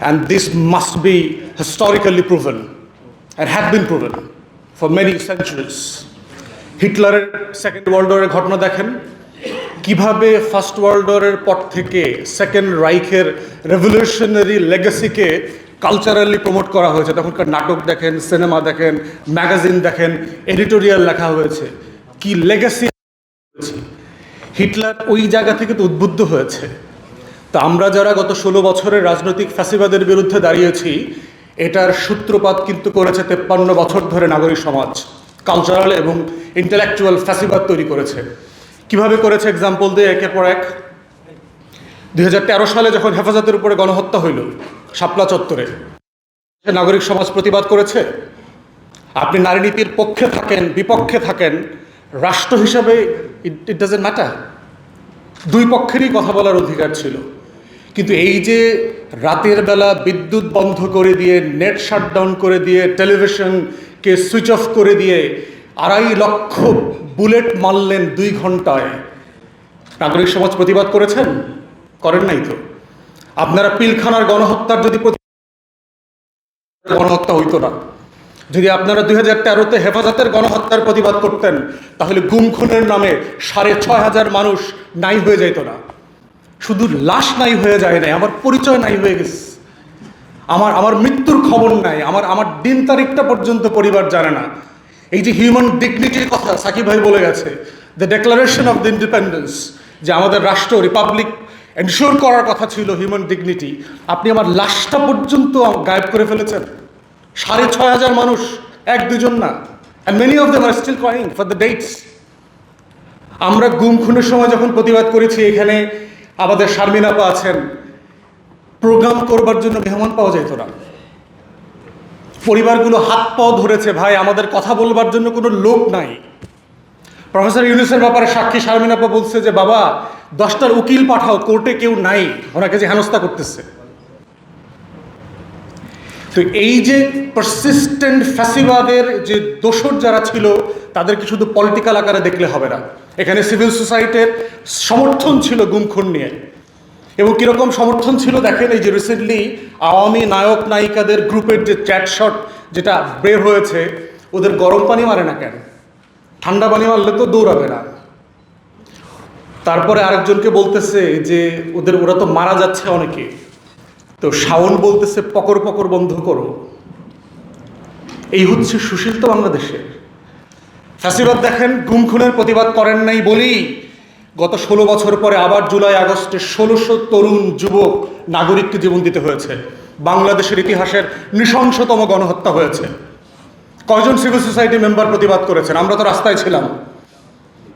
And this must be historically proven and had been proven for many centuries. হিটলারের second world ওয়ারের ঘটনা দেখেন। কীভাবে ফার্স্ট ওয়ার্ল্ড ওয়ারের পর থেকে সেকেন্ড রাইখের রেভলিউশনারি লেগাসিকে কালচারালি প্রমোট করা হয়েছে। তখনকার নাটক দেখেন সিনেমা দেখেন ম্যাগাজিন দেখেন এডিটোরিয়াল লেখা হয়েছে। কি লেগাসি হিটলার ওই জায়গা থেকে তো উদ্বুদ্ধ হয়েছে। তো আমরা যারা গত ষোলো বছরের রাজনৈতিক ফ্যাসিবাদের বিরুদ্ধে দাঁড়িয়েছি, এটার সূত্রপাত কিন্তু করেছে তেপ্পান্ন বছর ধরে নাগরিক সমাজ কালচারাল এবং ইন্টেলেকচুয়াল ফ্যাসিবাদ তৈরি করেছে। কীভাবে করেছে এক্সাম্পল দিয়ে একের পর এক? দুই সালে যখন হেফাজতের উপরে গণহত্যা হইল, শাপলা চত্বরে নাগরিক সমাজ প্রতিবাদ করেছে? আপনি নারী নীতির পক্ষে থাকেন, বিপক্ষে থাকেন, রাষ্ট্র হিসাবে ইট ডাজেন্ট ম্যাটার দুই পক্ষেরই কথা বলার অধিকার ছিল। কিন্তু এই যে রাতের বেলা বিদ্যুৎ বন্ধ করে দিয়ে, নেট শাটডাউন করে দিয়ে টেলিভিশনকে সুইচ অফ করে দিয়ে আড়াই লক্ষ বুলেট মারলেন দুই ঘন্টায় নাগরিক সমাজ প্রতিবাদ করেছেন? করেন নাই তো। আপনারা পিলখানার গণহত্যার যদি গণহত্যা হইতো না। যদি আপনারা দুই হাজার তেরোতে হেফাজতের গণহত্যার প্রতিবাদ করতেন, তাহলে গুম খুনের নামে সাড়ে ছয় হাজার মানুষ নাই হয়ে যেত না। শুধু লাশ নাই হয়ে যায় নাই, আমার পরিচয় নাই হয়ে গেছে। আমার আমার মৃত্যুর খবর নাই, আমার আমার দিন তারিখটা পর্যন্ত পরিবার জানে না। এই যে হিউম্যান ডিগনিটির কথা সাকিব ভাই বলে গেছে the declaration of the independence যে আমাদের রাষ্ট্র রিপাবলিক এনশোর করার কথা ছিল হিউম্যান ডিগনিটি আপনি আমার লাশটা পর্যন্ত গায়েব করে ফেলেছেন। সাড়ে ছয় হাজার মানুষ, এক দুজন না। And many of them are still crying for the dates আমরা গুম খুনের সময় যখন প্রতিবাদ করেছি, এখানে আমাদের শারমিন আপা আছেন। প্রোগ্রাম করবার জন্য মেহমান পাওয়া যেত না। পরিবারগুলো হাত পাও ধরেছে, ভাই, আমাদের কথা বলবার জন্য কোনো লোক নাই। প্রফেসর ইউনুসের ব্যাপারে সাক্ষী শারমিন আপা বলছে যে, বাবা, দশটার উকিল পাঠাও, কোর্টে কেউ নাই, ওনাকে যে হেনস্থা করতেছে। তো এই যে পারসিস্টেন্ট ফ্যাসিবাদের যে দোসর যারা ছিল, তাদেরকে শুধু পলিটিক্যাল আকারে দেখলে হবে না। এখানে সিভিল সোসাইটির সমর্থন ছিল গুমখুন নিয়ে। এবং কীরকম সমর্থন ছিল দেখেন এই যে রিসেন্টলি আওয়ামী নায়ক নায়িকাদের গ্রুপের যে চ্যাট শট যেটা বের হয়েছে, ওদের গরম পানি মারে না কেন? ঠান্ডা পানি মারলে তো দৌড়াবে না। তারপরে আরেকজনকে বলতেছে যে ওদের, ওরা তো মারা যাচ্ছে অনেকে। তো শাওন বলতেছে, পকর পকর বন্ধ করো। এই হচ্ছে সুশীল তো বাংলাদেশের। ফ্যাসিবাদ দেখেন গুম খুনের প্রতিবাদ করেন নাই বলেই গত ষোলো বছর পরে আবার জুলাই আগস্টে ষোলোশো তরুণ যুবক নাগরিককে জীবন দিতে হয়েছে। বাংলাদেশের ইতিহাসের নৃশংসতম গণহত্যা হয়েছে। কয়জন সিভিল সোসাইটি মেম্বার প্রতিবাদ করেছেন? আমরা তো রাস্তায় ছিলাম।